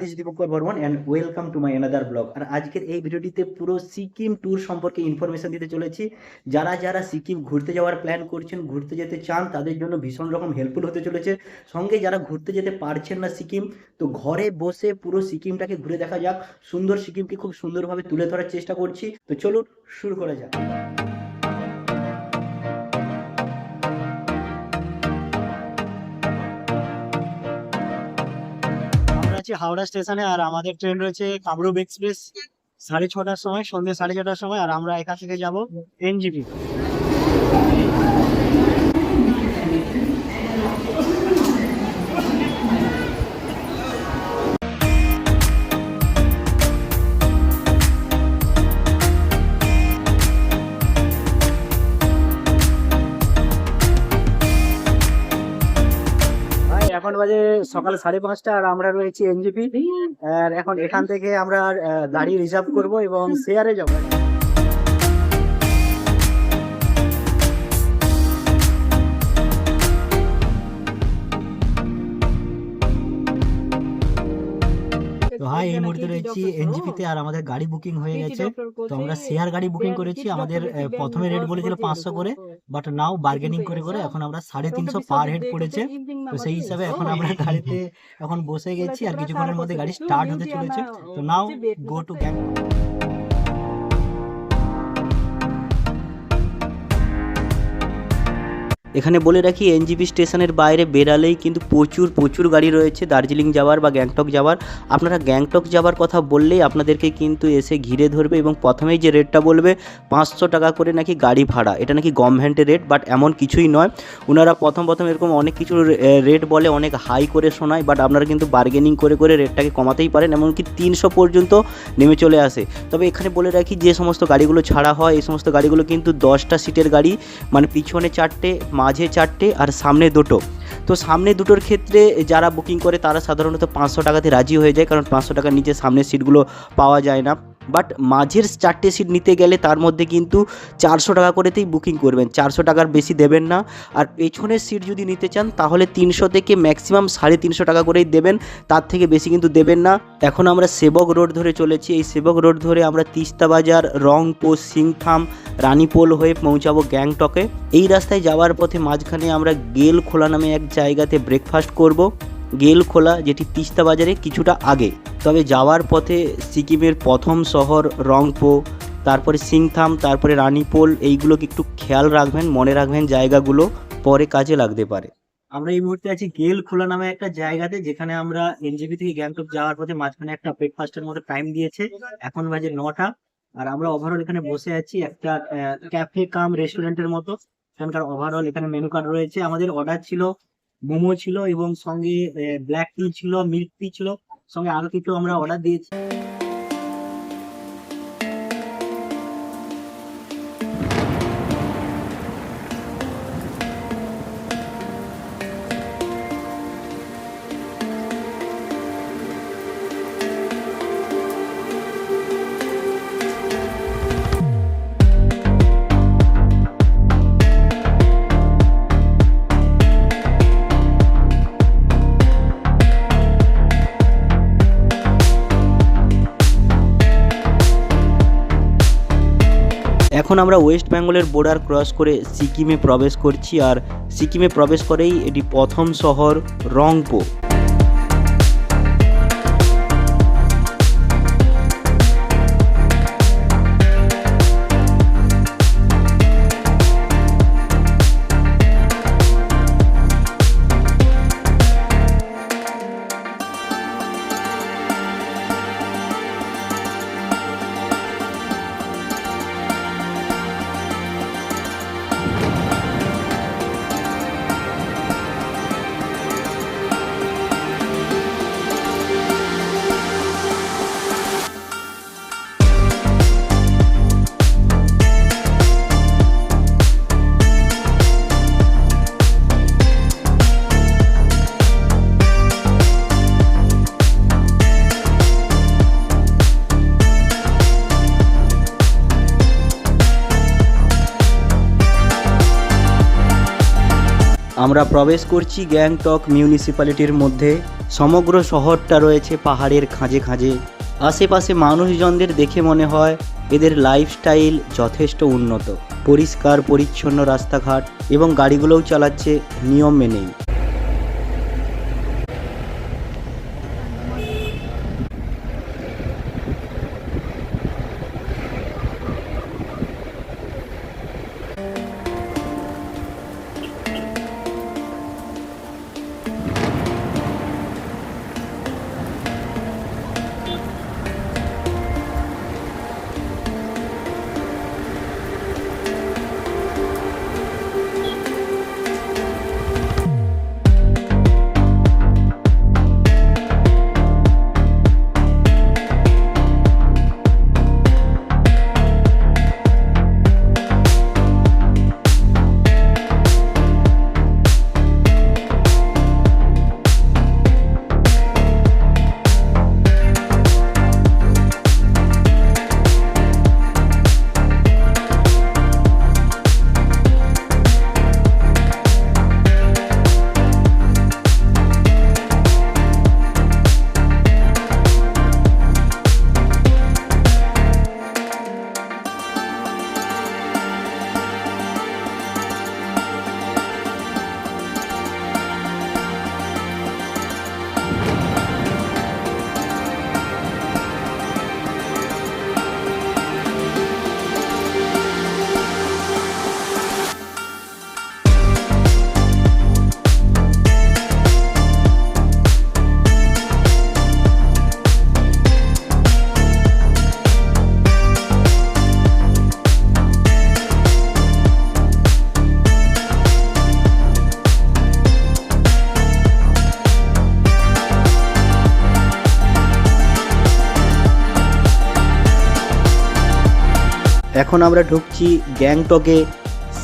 This Dipankar Barman and welcome to my another blog আর আজকের এই ভিডিওটিতে পুরো সিকিম ট্যুর সম্পর্কে ইনফরমেশন দিতে চলেছি। যারা যারা সিকিম ঘুরতে যাওয়ার প্ল্যান করছেন, ঘুরতে যেতে চান, তাদের জন্য ভীষণ রকম হেল্পফুল হতে চলেছে। সঙ্গে যারা ঘুরতে যেতে পারছেন না সিকিম, তো ঘরে বসে পুরো সিকিমটাকে ঘুরে দেখা যাক। সুন্দর সিকিমকে খুব সুন্দরভাবে তুলে ধরার চেষ্টা করছি। তো চলুন শুরু করা যাক। আছি হাওড়া স্টেশনে আর আমাদের ট্রেন রয়েছে কামরূপ এক্সপ্রেস। সাড়ে ছটার সময়, সন্ধ্যে সাড়ে ছটার সময় আর আমরা এখান থেকে যাব এনজিপি। এখন বাজে সকাল সাড়ে পাঁচটা আর আমরা রয়েছি এনজিপি। আর এখন এখান থেকে আমরা গাড়ি রিজার্ভ করব এবং শেয়ারে যাব। ভাই এই মুহূর্তে রয়েছি এনজিপিতে আর আমাদের গাড়ি বুকিং হয়ে গেছে। তো আমরা শেয়ার গাড়ি বুকিং করেছি আমাদের প্রথমে রেট বলেছিল পাঁচশো করে বাট নাও বার্গেনিং করে করে এখন আমরা সাড়ে তিনশো পার হেড পড়েছে। তো সেই হিসাবে এখন আমরা গাড়িতে এখন বসে গেছি আর কিছুক্ষণের মধ্যে গাড়ি স্টার্ট হতে চলেছে। তো নাও গো টু গ্যাং এখানে বলে রাখি, এনজিপি স্টেশনের বাইরে বেরালেই কিন্তু প্রচুর প্রচুর গাড়ি রয়েছে, দার্জিলিং যাওয়ার বা গ্যাংটক যাওয়ার। আপনারা গ্যাংটক যাওয়ার কথা বললেই আপনাদেরকে কিন্তু এসে ঘিরে ধরবে এবং প্রথমেই যে রেটটা বলবে, পাঁচশো টাকা করে নাকি গাড়ি ভাড়া। এটা নাকি গভর্নমেন্টের রেট বাট এমন কিছুই নয়। ওনারা প্রথম প্রথম এরকম অনেক কিছু রেট বলে, অনেক হাই করে শোনায় বাট আপনারা কিন্তু বার্গেনিং করে করে রেটটাকে কমাতেই পারেন, এমনকি তিনশো পর্যন্ত নেমে চলে আসে। তবে এখানে বলে রাখি, যে সমস্ত গাড়িগুলো ছাড়া হয়, এই সমস্ত গাড়িগুলো কিন্তু দশটা সিটের গাড়ি মানে পিছনে চারটে মাঝে চারটে আর সামনে দুটো। তো সামনে দুটোর ক্ষেত্রে যারা বুকিং করে তারা সাধারণত পাঁচশো টাকাতে রাজি হয়ে যায়, কারণ পাঁচশো টাকার নিচে সামনের সিটগুলো পাওয়া যায় না। বাট মাঝের চারটে সিট নিতে গেলে তার মধ্যে কিন্তু চারশো টাকা করেতেই বুকিং করবেন। চারশো টাকার বেশি দেবেন না। আর পেছনের সিট যদি নিতে চান, তাহলে তিনশো থেকে ম্যাক্সিমাম সাড়ে তিনশো টাকা করেই দেবেন। তার থেকে বেশি কিন্তু দেবেন না। এখন আমরা সেবক রোড ধরে চলেছি। এই সেবক রোড ধরে আমরা তিস্তা বাজার রংপো সিংথাম রানীপোল হয়ে পৌঁছাবো গ্যাংটকে। এই রাস্তায় যাওয়ার পথে মাঝখানে আমরা গেল খোলা নামে এক জায়গাতে ব্রেকফাস্ট করব। গেল খোলা যেটি তিস্তা বাজারে কিছুটা আগে। তবে যাওয়ার পথে সিকিমের প্রথম শহর রংপো তারপরে সিংথাম, তারপরে রানীপোল, এইগুলোকে একটু খেয়াল রাখবেন, মনে রাখবেন জায়গাগুলো পরে কাজে লাগতে পারে। আমরা এই মুহূর্তে আছি গেল খোলা নামে একটা জায়গাতে, যেখানে আমরা এনজিপি থেকে গ্যাংটক যাওয়ার পথে মাঝখানে একটা ব্রেকফাস্টের মতো টাইম দিয়েছে। এখন বাজে নটা, আর আমরা ওভারঅল এখানে বসে আছি একটা ক্যাফে কাম রেস্টুরেন্টের মতো। এখানকার ওভারঅল এখানে মেনু কার্ড রয়েছে। আমাদের অর্ডার ছিল মোমো ছিল এবং সঙ্গে ব্ল্যাক টি ছিল মিল্ক টি ছিল, সঙ্গে আরও কিছু আমরা অর্ডার দিয়েছি। এখন আমরা ওয়েস্ট বেঙ্গলের বর্ডার ক্রস করে সিকিমে প্রবেশ করছি আর সিকিমে প্রবেশ করেই এটি প্রথম শহর রংপো আমরা প্রবেশ করছি গ্যাংটক মিউনিসিপ্যালিটির মধ্যে। সমগ্র শহরটা রয়েছে পাহাড়ের খাঁজে খাঁজে। আশেপাশে মানুষজনদের দেখে মনে হয় এদের লাইফস্টাইল যথেষ্ট উন্নত। পরিষ্কার, পরিচ্ছন্ন রাস্তাঘাট এবং গাড়িগুলোও চালাচ্ছে নিয়ম মেনেই। এখন আমরা ঢুকছি গ্যাংটকে,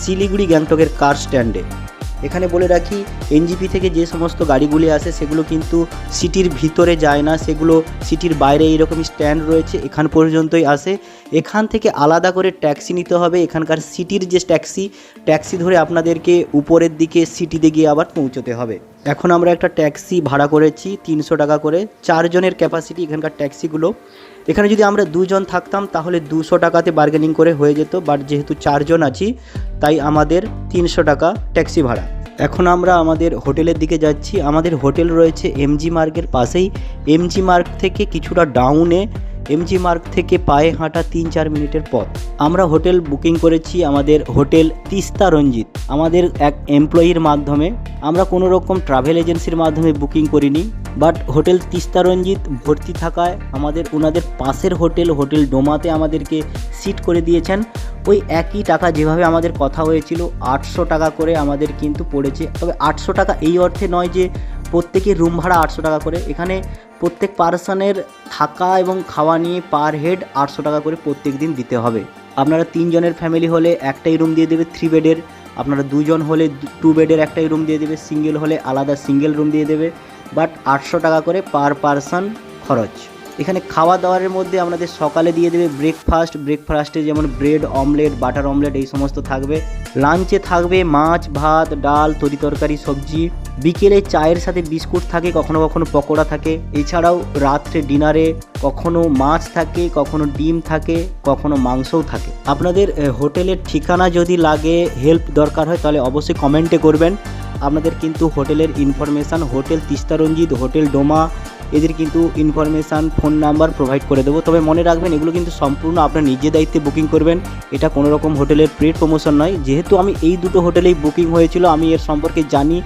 শিলিগুড়ি গ্যাংটকের কার স্ট্যান্ডে। এখানে বলে রাখি, এনজিপি থেকে যে সমস্ত গাড়িগুলি আসে, সেগুলো কিন্তু সিটির ভিতরে যায় না, সেগুলো সিটির বাইরে এইরকম স্ট্যান্ড রয়েছে, এখান পর্যন্তই আসে। এখান থেকে আলাদা করে ট্যাক্সি নিতে হবে, এখানকার সিটির যে ট্যাক্সি ট্যাক্সি ধরে আপনাদেরকে উপরের দিকে সিটিতে গিয়ে আবার পৌঁছতে হবে। এখন আমরা একটা ট্যাক্সি ভাড়া করেছি, তিনশো টাকা করে, চারজনের ক্যাপাসিটি এখানকার ট্যাক্সিগুলো। এখানে যদি আমরা দুজন থাকতাম, তাহলে দুশো টাকাতে বার্গেনিং করে হয়ে যেত বাট যেহেতু চারজন আছি, তাই আমাদের তিনশো টাকা ট্যাক্সি ভাড়া। এখন আমরা আমাদের হোটেলের দিকে যাচ্ছি। আমাদের হোটেল রয়েছে এমজি মার্গের পাশেই। এমজি মার্গ থেকে কিছুটা ডাউনে এমজি মার্গ থেকে পায়ে হাঁটা তিন চার মিনিটের পথ। আমরা হোটেল বুকিং করেছি আমাদের হোটেল তিস্তা রঞ্জিত। আমাদের এক এমপ্লয়ির মাধ্যমে। আমরা কোনো রকম ট্রাভেল এজেন্সির মাধ্যমে বুকিং করিনি, বাট হোটেল তিস্তা রঞ্জিত ভর্তি থাকায় আমাদের ওনাদের পাশের হোটেল হোটেল ডোমাতে আমাদেরকে সিট করে দিয়েছেন। ওই একই টাকা যেভাবে আমাদের কথা হয়েছিল, আটশো টাকা করে আমাদের কিন্তু পড়েছে। তবে আটশো টাকা এই অর্থে নয় যে প্রত্যেকের রুম ভাড়া আটশো টাকা করে। এখানে প্রত্যেক পার্সনের থাকা এবং খাওয়া নিয়ে পার হেড আটশো টাকা করে প্রত্যেক দিন দিতে হবে। আপনারা তিনজনের ফ্যামিলি হলে একটাই রুম দিয়ে দেবে থ্রি বেডের আপনারা দুজন হলে টু বেডের একটাই রুম দিয়ে দেবে। সিঙ্গেল হলে আলাদা সিঙ্গেল রুম দিয়ে দেবে। বাট আটশো টাকা করে পার পারসন খরচ। এখানে খাওয়া দাওয়ার মধ্যে আপনাদের সকালে দিয়ে দেবে ব্রেকফাস্ট ব্রেকফাস্টে যেমন ব্রেড অমলেট বাটার অমলেট এই সমস্ত থাকবে। লাঞ্চে থাকবে মাছ, ভাত, ডাল, তরি তরকারি, সবজি। বিকেলে চায়ের সাথে বিস্কুট থাকে, কখনো কখনো পকোড়া থাকে। এছাড়াও রাত্রে ডিনারে কখনো মাছ থাকে, কখনো ডিম থাকে, কখনো মাংসও থাকে। আপনাদের হোটেলের ঠিকানা যদি লাগে হেল্প দরকার হয়, তাহলে অবশ্যই কমেন্টে করবেন। আপনাদের কিন্তু হোটেলের information hotel Tistaranjit hotel Doma, এদের কিন্তু ইনফরমেশান ফোন নাম্বার প্রোভাইড করে দেবো। তবে মনে রাখবেন, এগুলো কিন্তু সম্পূর্ণ আপনার নিজের দায়িত্বে বুকিং করবেন। এটা কোনো রকম হোটেলের পেড প্রমোশন নয়। যেহেতু আমি এই দুটো হোটেলেই বুকিং হয়েছিল, আমি এর সম্পর্কে জানি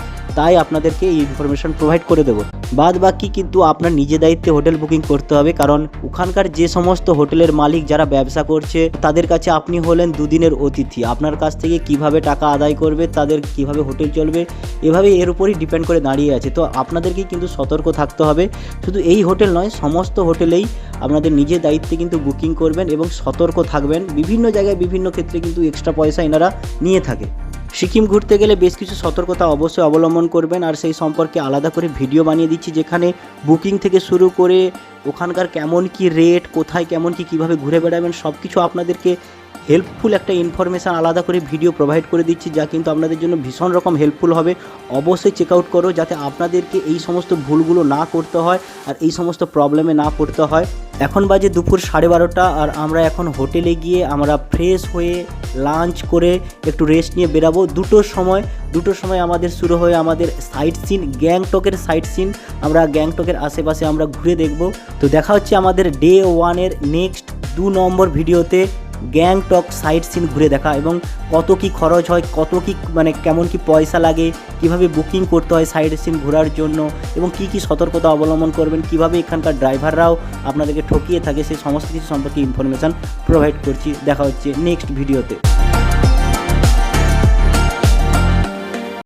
তাই আপনাদেরকে এই ইনফরমেশন প্রোভাইড করে দেবো। বাদ বাকি কিন্তু আপনার নিজের দায়িত্বে হোটেল বুকিং করতে হবে, কারণ ওখানকার যে সমস্ত হোটেলের মালিক যারা ব্যবসা করছে, তাদের কাছে আপনি হলেন দুদিনের অতিথি। আপনার কাছ থেকে কীভাবে টাকা আদায় করবে, তাদের কীভাবে হোটেল চলবে এভাবে এর উপরই ডিপেন্ড করে দাঁড়িয়ে আছে। তো আপনাদেরকে কিন্তু সতর্ক থাকতে হবে। শুধু এই হোটেল নয়, সমস্ত হোটেলেই আপনাদের নিজের দায়িত্বে কিন্তু বুকিং করবেন এবং সতর্ক থাকবেন। বিভিন্ন জায়গায় বিভিন্ন ক্ষেত্রে কিন্তু এক্সট্রা পয়সা এনারা নিয়ে থাকে। সিকিম ঘুরতে গেলে বেশ কিছু সতর্কতা অবশ্যই অবলম্বন করবেন, আর সেই সম্পর্কে আলাদা করে ভিডিও বানিয়ে দিচ্ছি যেখানে বুকিং থেকে শুরু করে ওখানকার কেমন কি রেট কোথায় কেমন কি, কীভাবে ঘুরে বেড়াবেন সব কিছু আপনাদেরকে হেল্পফুল একটা ইনফরমেশান আলাদা করে ভিডিও প্রোভাইড করে দিচ্ছি, যা কিন্তু আপনাদের জন্য ভীষণ রকম হেল্পফুল হবে। অবশ্যই চেক আউট করো, যাতে আপনাদেরকে এই সমস্ত ভুলগুলো না করতে হয়, আর এই সমস্ত প্রবলেমে না পড়তে হয়। এখন বাজে দুপুর সাড়ে বারোটা আর আমরা এখন হোটেলে গিয়ে আমরা ফ্রেশ হয়ে লাঞ্চ করে একটু রেস্ট নিয়ে বেরাবো। দুটোর সময় দুটোর সময় আমাদের শুরু হয়ে আমাদের সাইট সিন গ্যাংটকের সাইট সিন আমরা গ্যাংটকের আশেপাশে আমরা ঘুরে দেখব। তো দেখা হচ্ছে আমাদের ডে ওয়ানের নেক্সট দু নম্বর ভিডিওতে গ্যাংটক সাইট সিন ঘুরে দেখা এবং কত কি খরচ হয়, কত কি মানে কেমন কি পয়সা লাগে, কীভাবে বুকিং করতে হয় সাইট সিন ঘোরার জন্য এবং কি কি সতর্কতা অবলম্বন করবেন, কীভাবে এখানকার ড্রাইভাররাও আপনাদেরকে ঠকিয়ে থাকে সেই সমস্ত কিছু সম্পর্কে ইনফরমেশান প্রোভাইড করছি। দেখা হচ্ছে নেক্সট ভিডিওতে